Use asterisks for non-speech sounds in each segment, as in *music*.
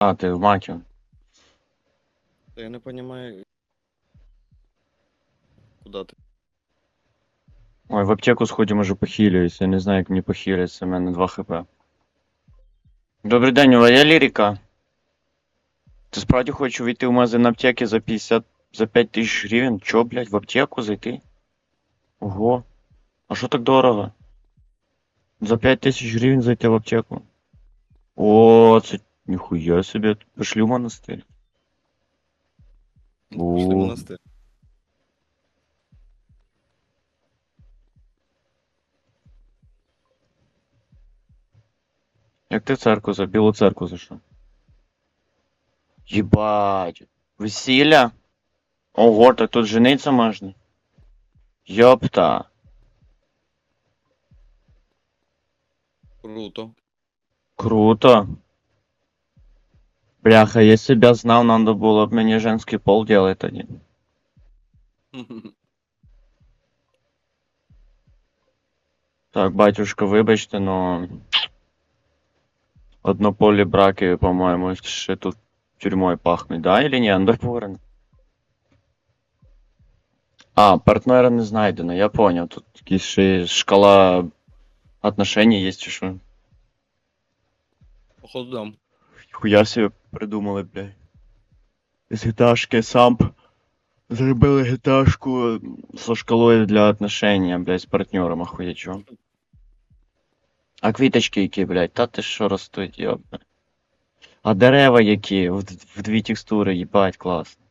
А, ти в маків. Та я не розумію. Куда ти? Ой, в аптеку сході може похилююсь. Я не знаю, як мені похилиться, у мене 2 хп. Добрий день, у вас є лірика? Ти справді хочеш вийти в магазин аптеки за 50, за 5 тисяч гривень? Чо, блядь, в аптеку зайти? Ого. А що так дорого? За 5 тисяч гривень зайти в аптеку? О, це ніхуя собі. Пошли в монастир. Ну, Пішли в О. монастир. Як ти в церкву за білу церкву зайшов? Єбать. Весілля? Ого, так тут жениться можна? Йопта. Круто. Круто. Бляха, если б я знал, надо было бы мне женский пол делать один. *laughs* Так, батюшка, вибачте, но... Однополі браки, по-моєму, ще тут тюрмою пахнуть, да, или ні, андерпорен? А, партнера не знайдено, я понял. Тут якась ще шкала отношений є, чи що? Походу дам. Хуя себе придумали, блядь. З гіташки самп. Зробили гіташку со шкалою для отношення, блядь, з партнером, ахуя чо. А квіточки які, блядь, та ти що ростуть, йобне. А дерева які, в, в дві текстури, їбать, класно.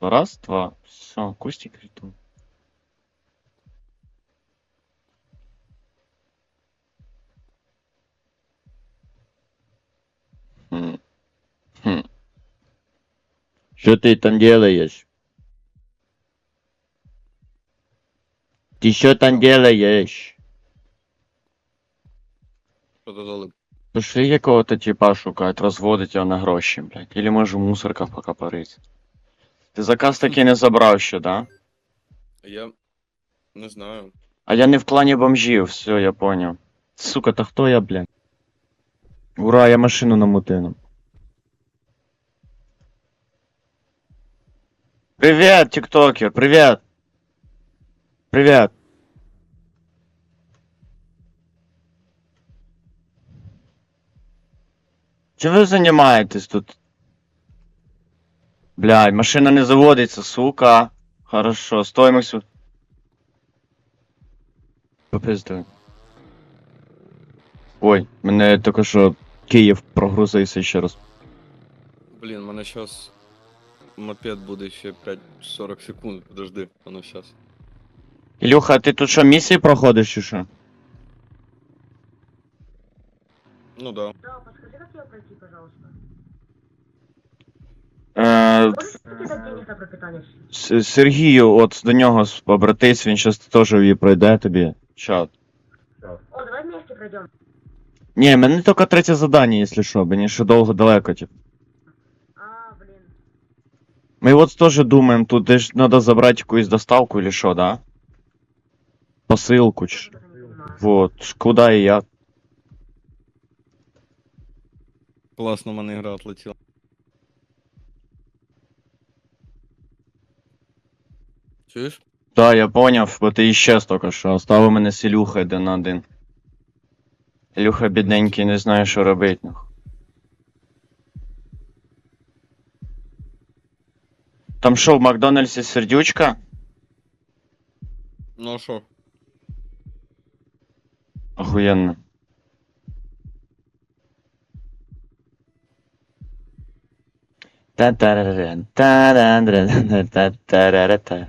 Раз, два, все, кустик рятує. Хм. Что ты там делаешь? Ты что там делаешь? Що дали? Пошли якого-то типа шукать, розводить його на гроші, блядь. Или може в мусорках пока порить. Ти заказ таки не забрав ще, да? Я не знаю. А я не в клані бомжів, все, я понял. Сука, та хто я, блядь? Ура, я машину намутину. Привет, тиктокер, привет! Привет! Чим ви займаєтесь тут? Блядь, машина не заводиться, сука. Хорошо, стоимость... Попиздуй. Ой, мене тільки що Київ прогрузився ще раз. Блін, у мене зараз мопед буде ще 5-40 секунд, подожди, воно зараз. Ілюха, ти тут що, місії проходиш чи що? Ну да. Да, подскажи, как ее пройти, пожалуйста. Е, Можешь закидать денег на пропитание? С- Сергію, от до нього с- обратись, він щас теж її пройде тобі. Чат. О, давай вместе пройдем. Ні, мене тільки третє задання, якщо що, мені ще довго далеко, тип. А, блин. Ми от теж думаємо, тут десь треба забрати якусь доставку или що, да? Понимаю. Вот, куди і як. Класно, в мене гра отлетіла. Чуєш? Да, я поняв, бо ти іщез тільки що. Оставив мене з Ілюхою один на один. Ілюха бідненький не знає, що робити. нахуй. Там що, в Макдональдсі сердючка? Ну а що? Охуєнно. Та-та-ра-ран, та-ра-ра-ра, та-та-ра-ра-та.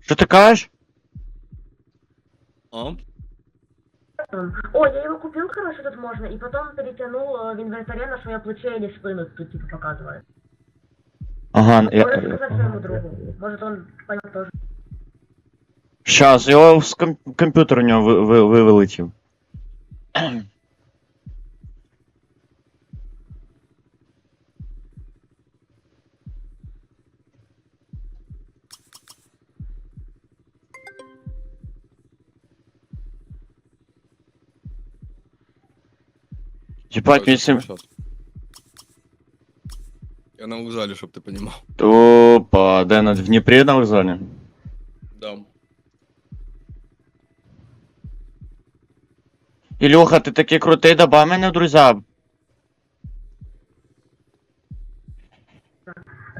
Що ти кажеш? А? О, я его купил, короче, тут можно, и потом перетянул э, в инвентаре на свое плече или спину, тут типа показывает. Ага, Можешь я... сказать своему другу. Может он поймет тоже. Щас, його з ком- комп'ютер у нього ви, ви, ви вилетів. Єбать, Короче, щас. Я на вокзалі, щоб ти понімав. Опа, де на в Дніпрі на вокзалі? Да. Ілюха, ти такий крутий, добав мене в.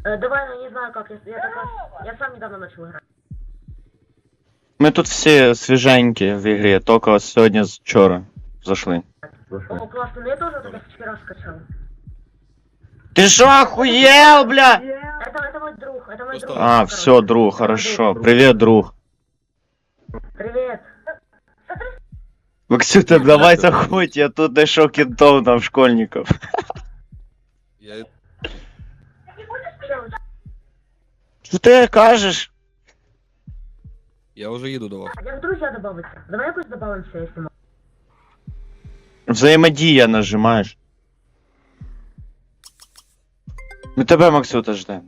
Э, давай, ну не знаю как, я, я, раз, я сам недавно начал играть. Ми тут всі свіженькі в ігрі, тільки ось сьогодні з вчора зайшли. О, классно, ну я тоже вот это вчера скачал. Ти що, охуєл, бля? Это, это мой друг, это мой Просто- друг. А, короче. все, друг, Это хорошо. мой друг. Привіт, друг. Привет. Максюта, давай заходь, я тут знайшов кентов там школьників. Я Чел, Що ти кажеш? Я вже їду до вас. Як друзья добавиться? Давай якось добавимся, если можно. Взаємодія нажимаєш. Ми тебе, Максюта, ждемо.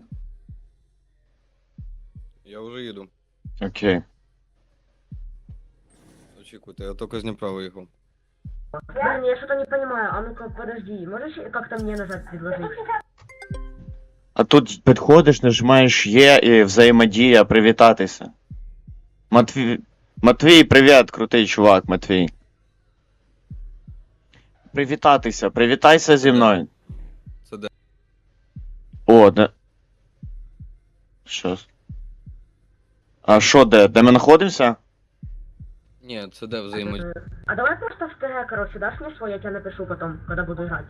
Я вже їду. Окей. Очікуйте, я тільки з Дніпра виїхав. Блин, я что-то не понимаю. А ну-ка, подожди. Можешь как-то мне нажать предложить? А тут підходиш, нажимаєш є і взаємодія, привітатися. Матвій. Матвій, привіт, крутий чувак, Матвій. Привітатися, привітайся зі мною. Це де? О, де. Щас. А що де? Де ми знаходимося? Ні, це де взаємодія. Э, А давай просто в ТГ, короче, дашь мне свой, я тебе напишу потом, когда буду играть.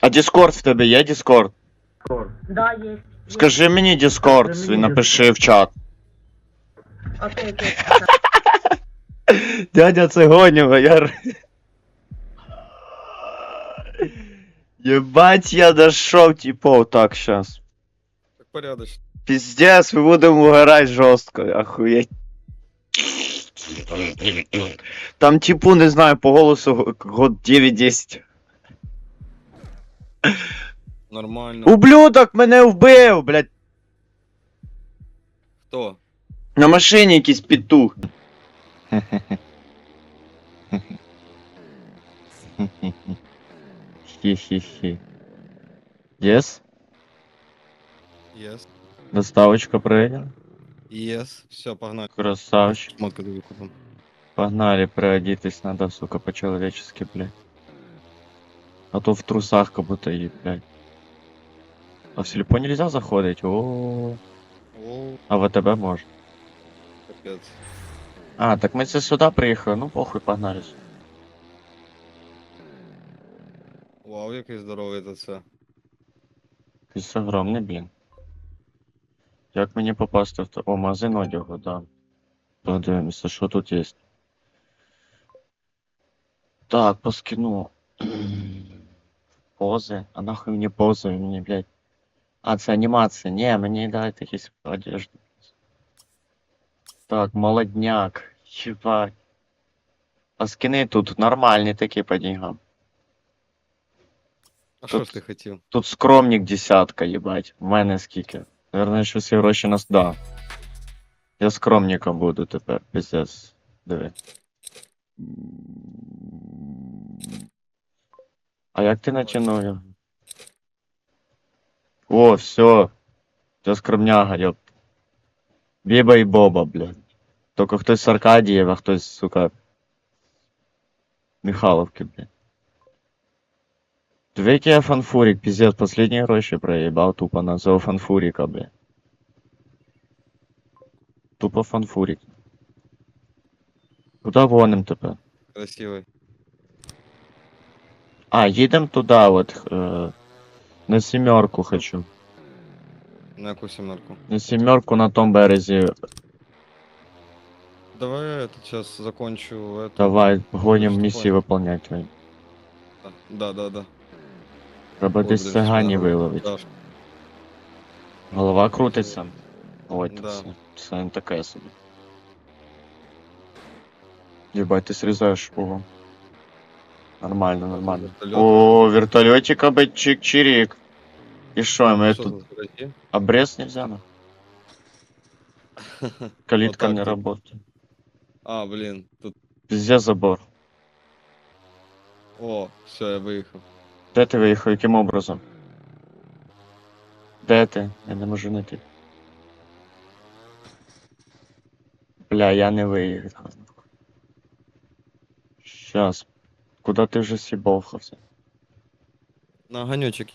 А Discord в тебе є Discord? Да, есть. есть. Скажи мені Discord свій, напиши в чат. Окей, окей. *laughs* Дядя Цегонєва, я... Ебать, я дошел, типов, так, сейчас. Так порядочно. Пиздец, мы будем угорать жестко, охуеть. Там типу, не знаю, по голосу год 9-10. Нормально. Ублюдок мене вбив, блядь. Хто? На машині якийсь петух. *laughs* Хі-хі-хі. Єс? Єс. Доставочка прийняла. Єс. Все, погнали. Красавчик. Шмотку тобі купимо. Погнали, приодеть надо, сука, по-человечески, блядь. А то в трусах как будто и, блядь. А в сельпо нельзя заходить? О, О, а в АТБ можно. капець. А, так мы сюда приехали, ну похуй, погнали. Вау, який здоровий це це. Якийсь огромний, блін. Як мені попасти в то- О, магазин одягу, да. Подивимося, що тут є. Так, по скину. *clears throat* Пози. А нахуй мені пози, мені, блядь. А, це анімація. Ні, мені дайте якісь одежду. Так, молодняк. Єбать. А скини тут нормальні такі по деньгам. А що ж ти хотів? Тут скромник десятка, їбать. В мене скільки? Наверное, що всі гроші нас. Да. Я скромником буду тепер, пиздец. Диви. А як ти натягнув його? О, все. Я скромняга, ёп. Біба і Боба, блядь. Тільки хтось з Аркадієв, а хтось, сука. Михайловки, блядь. Диви, який я фанфурик, пиздец, последні гроші проїбав тупо на цього фанфурика, бля. Тупо фанфурик. Куда гоним тепер? Красивий. А, їдем туди, от. Е, на сімерку хочу. На яку сімерку? На сімерку на том березі. Давай я этот сейчас закончу это. Давай, гоним Виступай. місії виповнять. твої. Да, да, да. Треба десь цигані виловити. Голова крутиться. Ой, Да. це, це не таке собі. Єбать, ти срізаєш ого. Нормально, нормально. О, вертолетик аби чик-чирик. Що, ми Що тут обрез нельзя? на? Калитка не *laughs* работает. А, блін, тут. Везде забор. О, все, я виїхав. Де ти виїхав? Яким образом? Де ти? Я не можу знайти. Бля, я не виїхав. Щас. Куда ти вже сібовхався? На ганьочок.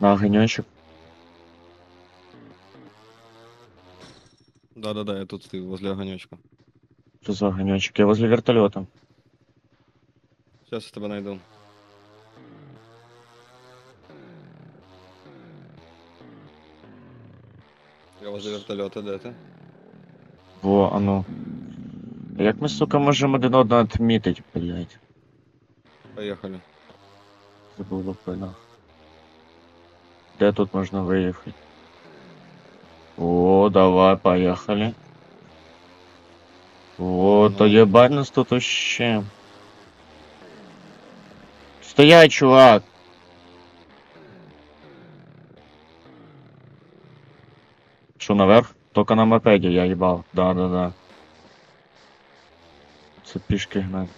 На огонечок? Да-да-да, я тут стою, возле огонечка. Що за огонечок? Я возле вертольота. Сейчас я тебе найду. Я возле вертольота, де ти? Во, а ну. Як ми, сука, можемо один одного відмітить, блядь? Поїхали. Забув лупина. Де тут можна виїхати? О, давай, поїхали. О, то Ну. єбать нас тут вообще. Стоять, чувак! Що, наверх? Только на мопеді я їбав. Да, да, да. Це пішки гнать.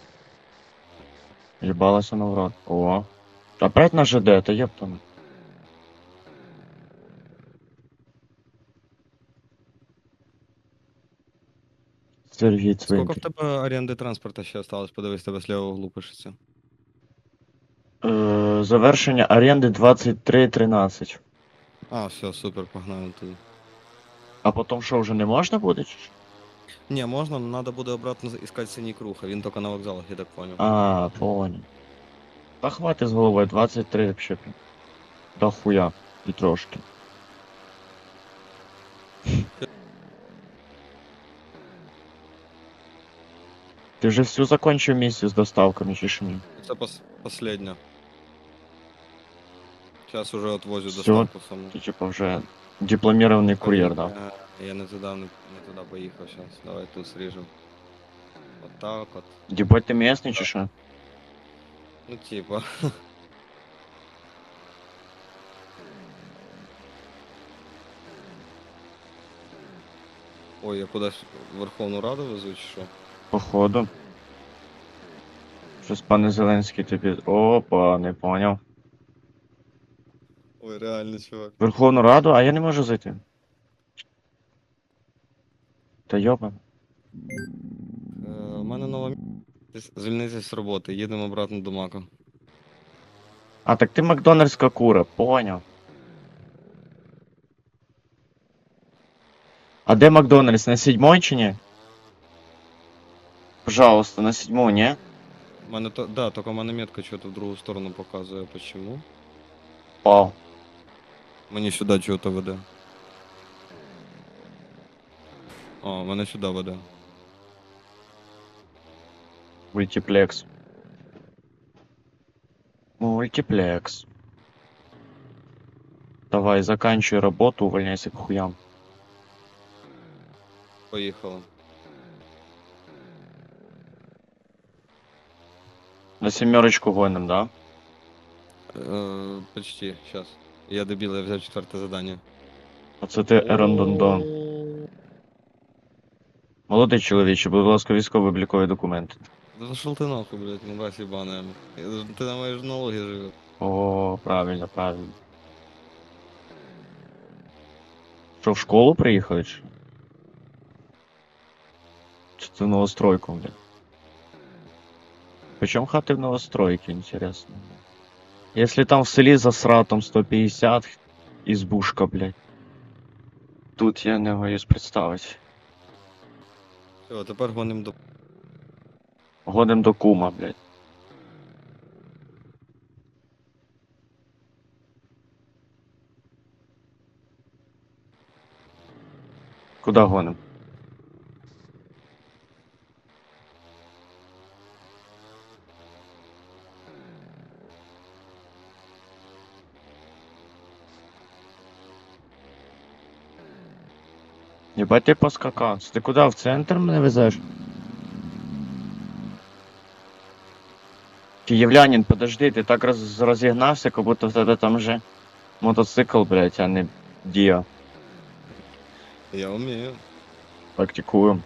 Ебалася на врат. О. Опять на ЖД, это ептано. Сергій Сколько в тебе оренди транспорта ще осталось? Подивись, тебе з лівого углу пишеться. Е, завершення оренди 23.13. А, все, супер, погнали туди. А потім що, вже не можна буде? чи що? Не, можна, но надо буде обратно искать синій круг, а він тільки на вокзалах, я так понял. А, понял. Та хватить з головою, 23 вообще. прям. Да хуя. І трошки. Ти вже всю закончив місію з доставками чи що ні? Це пос последня. Сейчас уже отвозю Всё. доставку саму. Ти типа вже дипломірований кур'єр, да? Е, Я не туди, не, не туди поїхав зараз. Давай тут сріжем. От так от. Дібать ти місний чи що? Ну типа. Ой, я кудись в Верховну Раду везу чи що? Походу. Щось пане Зеленський тобі. Опа, не поняв. Ой, реально, чувак. Верховну Раду, а я не можу зайти. Та йоба. Е, у мене нова м- Звільнитися з роботи, їдемо обратно до Мака. А, так ти Макдональдська кура, поняв. А де Макдональдс? На седьмой чи ні? Пожалуйста, на седьму, ні? У мене то. Да, тільки у мене метка чого-то в другу сторону показує. Почему? О, Мені сюди чого-то веде. О, мене сюди веде. мультиплекс. Мультиплекс. Давай, заканчивай работу, увольняйся к хуям. Поїхали. На семерочку гоним, да? Е, почти, сейчас. Я дебіл, я взяв четверте задання. Оце ти ерондондон. Молодий чоловіче, будь ласка, військовий облікові документи. Да пошел ты нахуй, блядь, мразь ебаная. Я- Ты на моей налоги живешь. О, правильно, правильно. Що, в школу приїхали? Чи, чи це в новостройку, блядь? Причем хати в новостройке, интересно. Если там в селі за сратом 150, избушка, блядь. Тут я не боюсь представити. Все, тепер гоним до. Годим до кума, блядь. Куда гоним? Ебать ти поскакав. Ти куди? В центр мене везеш? Киевлянин, подожди, ты так раз разогнался, как будто в тебе там же мотоцикл, блядь, а не Дио. Я умею. Практикуем.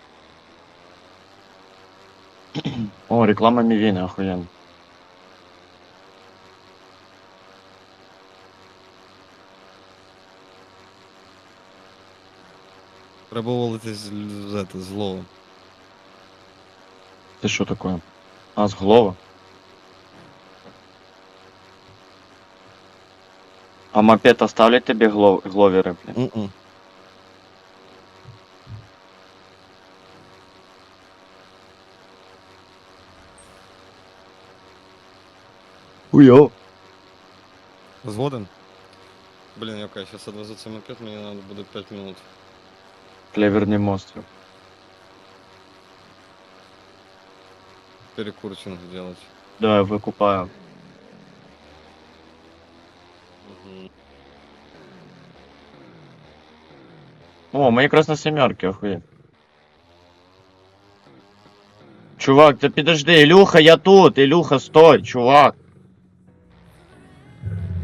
*clears throat* О, реклама Мівіни, охуєнно. Треба валити з, з, з, лова. Це що таке? А, з голова? А мопед оставлять тебе глов... гловери, блін? М-м. Уйо. Згоден? Блін, яка, я сейчас отвезу цей мопед, мені надо буде 5 минут. Клеверний монстр. Перекурчинг сделать. Да, викупаю. Угу. О, ми якраз на семерки, охуєнно. Чувак, ти підожди, Ілюха, я тут, Ілюха, стой, чувак.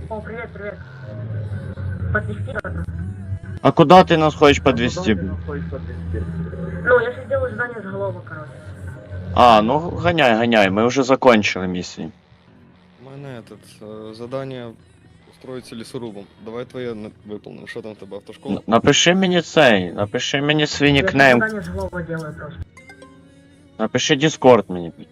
О, привет, привет. Подвести надо. А куда ты нас хочешь подвести, блин? Ну, я сейчас сделаю задание с головы, короче. А, ну гоняй, гоняй, мы уже закончили миссию. У мене этот, э, задание устроиться лесорубом. Давай твоє на- виповним. Що там в тебе автошкола? Н- Напиши мені цей, напиши мені свій Я нікнейм, задание с головы делаю просто. напиши Discord мені. блін.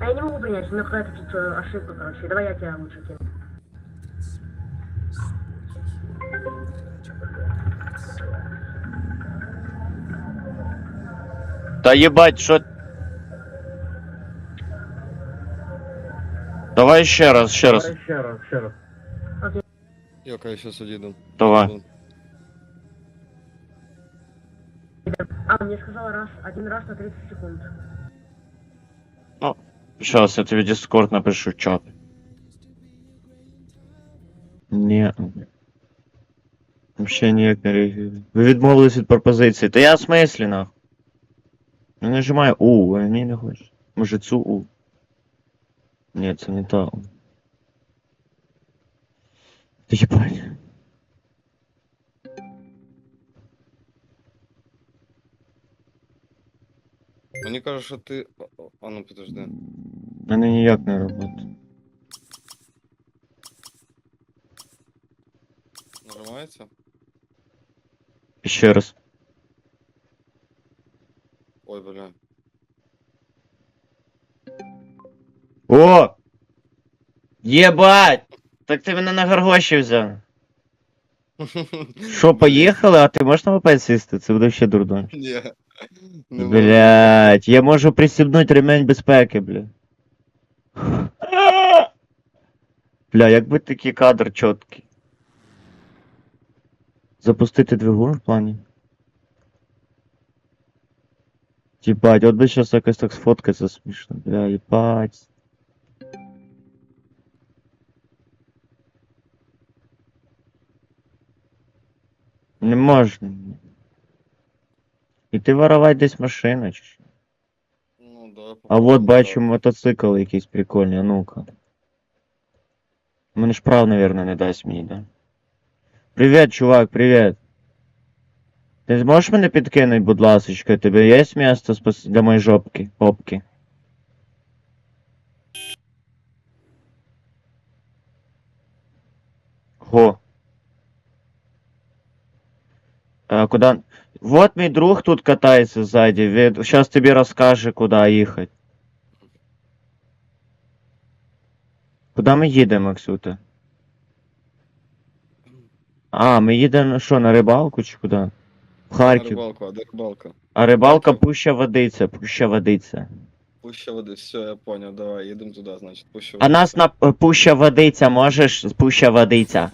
А я не могу принять, у меня какая-то тут э, ошибка, короче. Давай я тебя лучше кину. Та єбать, що... Давай ще раз, ще раз. Ще раз, ще раз. Яка я щас одійду. Давай. А, мне сказала раз, один раз на 30 секунд. Сейчас я тобі Discord напишу в чат. Ні. Вообще ніяк не реагує. Ви відмовились від пропозиції. Та я в смислі нахуй. Я нажимаю У, а ні не хочеш. Може цю У. Ні, це не та У. Та єбать. Мені каже, що ти. А- А ну подожди. Мене ніяк не робить. Нажимається? Ще раз. Ой, бля. О! Єбать! Так ти мене на горгоші взяв. *laughs* Що, поїхали, а ти можеш на мопед сісти? Це буде ще дурдом. Ні. Не можу. Блять, я можу пристібнути ремень безпеки, бля. *laughs* Бля, як би такий кадр чіткий. Запустити двигун в плані. Єбать, от би щас якось так сфоткатися смішно. Бля, єбать. Не можна. І ти воровай десь машину чи що? Ну, да, А попробуй, от да. бачу мотоцикл якийсь прикольний, а ну-ка. Мене ж прав, наверное, не дасть мені, да? Привіт, чувак, привіт. Ти зможеш мене підкинути, будь ласочка? Тебе є місце для моєї жопки? Попки? Го. А, куда? Вот мой друг тут катается сзади. Сейчас тебе расскажет, куда ехать. Куда ми їдемо, Максюта? А, ми їдемо що, на рибалку чи куди? На Харків. рибалку, а де рибалка? А рибалка пуща водиця, пуща водиця. Пуща води, все, я понял, давай, їдемо туди, значить, пуща А нас на пуща водиця, можеш? Пуща водиця.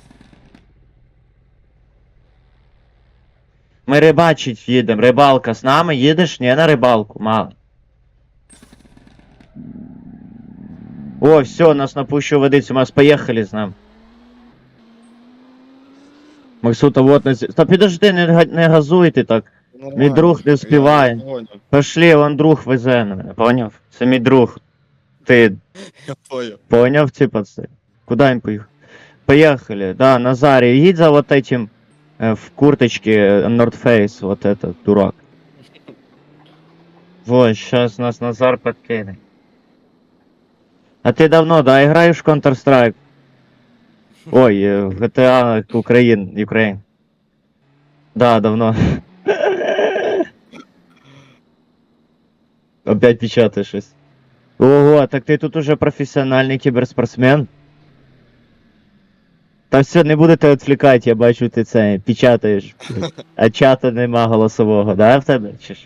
Ми рибачить їдемо, рибалка з нами, їдеш? Ні, на рибалку, мало. О, все, нас на пущу водицю, Макс, поїхали з нами. Максута, вот на... Та підожди, не, га- не газуйте так. Нормально, мій друг не я вспіває. понял, Пошли, вон друг везе на мене, поняв? Це мій друг. Ти *laughs* Я понял. Понял, типа, це? Куда им поехал? Поехали, да, Назарий, едь за вот этим э, в курточке э, North Face, вот этот, дурак. *laughs* Вот, сейчас нас Назар подкине. А ти давно, да, граєш в Counter-Strike? Ой, GTA Україн, Ukraine. Да, давно. Опять печатаешь щось. Ого, так ти тут уже професіональний кіберспортсмен. Та все, не будете відвлікати, я бачу, ти це печатаєш. А чата нема голосового, да, в тебе? Чи ж?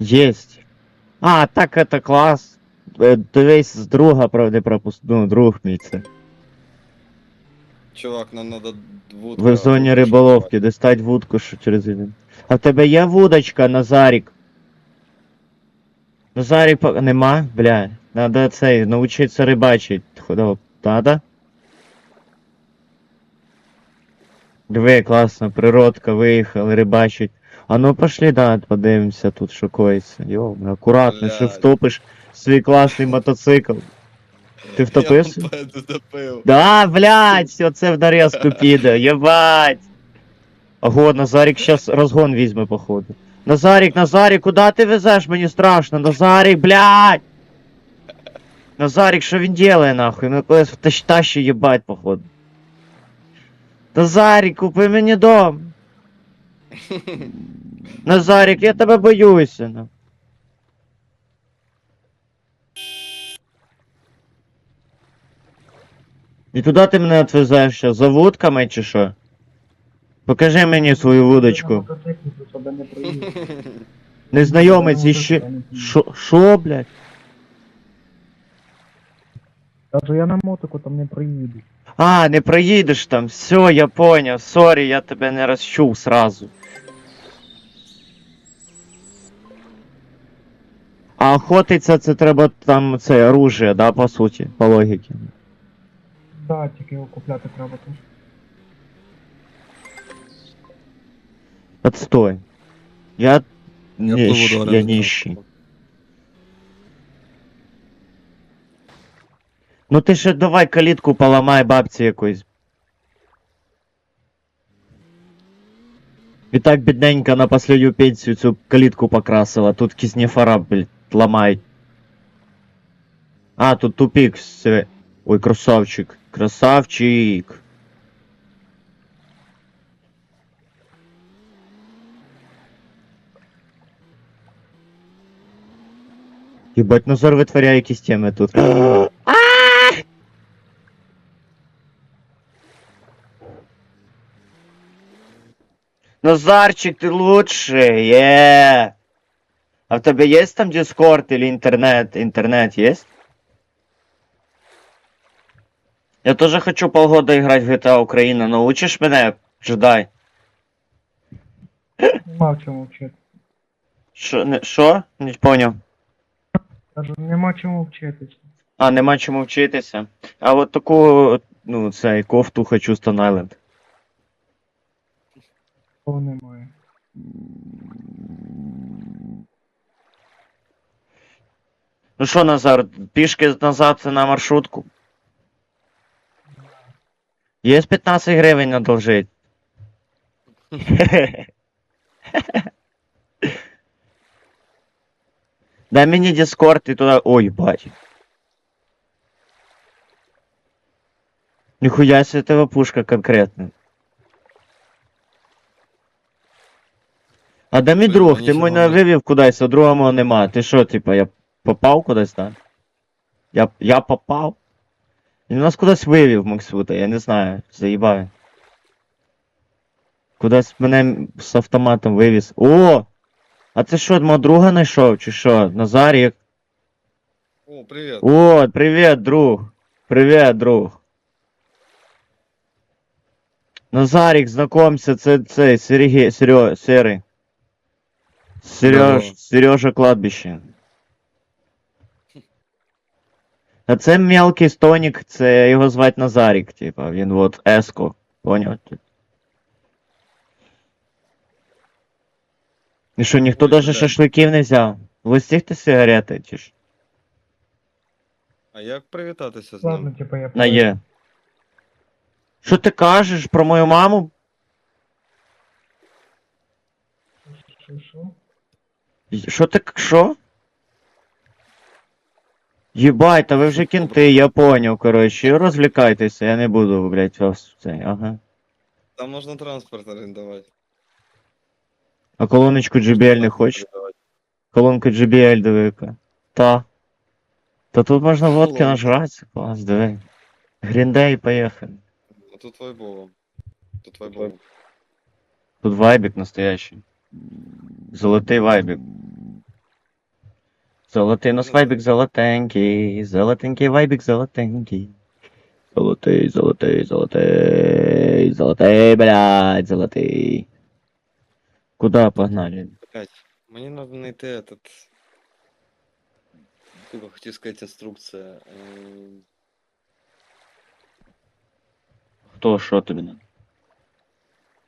Есть. А, так это клас. Е, Дивись з друга, правда, пропуст... Ну, друг мій це. Чувак, нам надо вудку. Ви в зоні риболовки, достать вудку що через один. А в тебе є вудочка, Назарік? Назарік по- нема? Бля. Надо цей, научиться рибачить. Ходов. Надо? Диви, класно, природка, виїхали, рибачить. А ну пошли, да, подивимося тут, що коїться. Йо, акуратно, що втопиш свій класний мотоцикл. Ти втопився? Я втопив. Да, блядь, все це в нарезку піде, єбать. Ого, Назарік щас розгон візьме, походу. Назарік, Назарік, куди ти везеш? Мені страшно. Назарік, блядь! Назарік, що він делає, нахуй? Ну в тащ тащі їбать, походу. Назарік, купи мені дом. *laughs* Назарік, я тебе боюся. ну. І туди ти мене відвезеш що, за вудками чи що? Покажи мені свою вудочку. Незнайомець іще. Шо, шо, блядь? Кажу, я на мотику там не проїду. А, не проїдеш там. Все, я поняв. Сорі, я тебе не розчув сразу. А охотиться це треба там це оружие, да, по суті, по логіці. Да, тільки його купляти треба тут. Отстой. Я. Я Ніщ, пливу я ніщий. Ну ти ще давай калітку поламай бабці якоїсь. І так бідненька на последню пенсію цю калітку покрасила. Тут киснефора, блядь, ламай. А, тут тупик. Ой, красавчик. Красавчик. Ебать, Назар витворяє якісь теми тут. *gasps* Назарчик, ты лучший, е. А в тебе есть там Дискорд или интернет? Интернет есть? Я тоже хочу полгода играть в GTA Украина. Научишь меня, джедай? Нема чому вчити. Шо? Не, шо? Не понял. Кажу, нема чому вчитися. А, нема чому вчитися. А от таку, ну, цей кофту хочу Stone Island. Того немає. Ну що, Назар, пішки назад на маршрутку. Є 15 гривень одолжить. *laughs* Дай мені Discord і туди. Ой, бать. Ніхуя себе тебе пушка конкретно. А де мій друг? мені Ти мене вивів кудись, а друга мого нема. Ти що, типа, я попав кудись, так? Я, я попав? Він нас кудись вивів, Максута, я не знаю. Заїбаю. Кудись мене з автоматом вивіз. О! А це що, мого друга знайшов, чи що? Назарік? О, привіт. О, привіт, друг. Привіт, друг. Назарік, знакомься, це цей Сереге, Серега, Серий. Сереж, Сережа кладбище. А це мелкий стонік, це його звати Назарік, типа, він от еско. Поняв? І що, ніхто ну, навіть шашликів не взяв? Ви стігте сигарети, чи ж? А як привітатися з Ладно, типа я На є. Що ти кажеш про мою маму? Що, що? Що ти. Що? Єбать, та ви вже кінти, я поняв, коротше. Розвлікайтеся, я не буду, блядь, вас цей, ага. Там можна транспорт орендувати. А колоночку JBL не хочеш? Орендувати. Колонку JBL диви-ка. Та. Та тут можна водки Колонка. нажратися, клас, диви. Гріндей, поїхали. Ну тут вайбово. Тут вайбово. Тут вайбик настоящий. Золотий вайбик. Золотий у нас вайбик золотенький. Золотенький вайбик золотенький. Золотий, золотий, золотий. Золотий, блядь, золотий. Куда погнали? Опять. Мені надо знайти этот... Сука, хотів сказати інструкція. Хто, що тобі надо?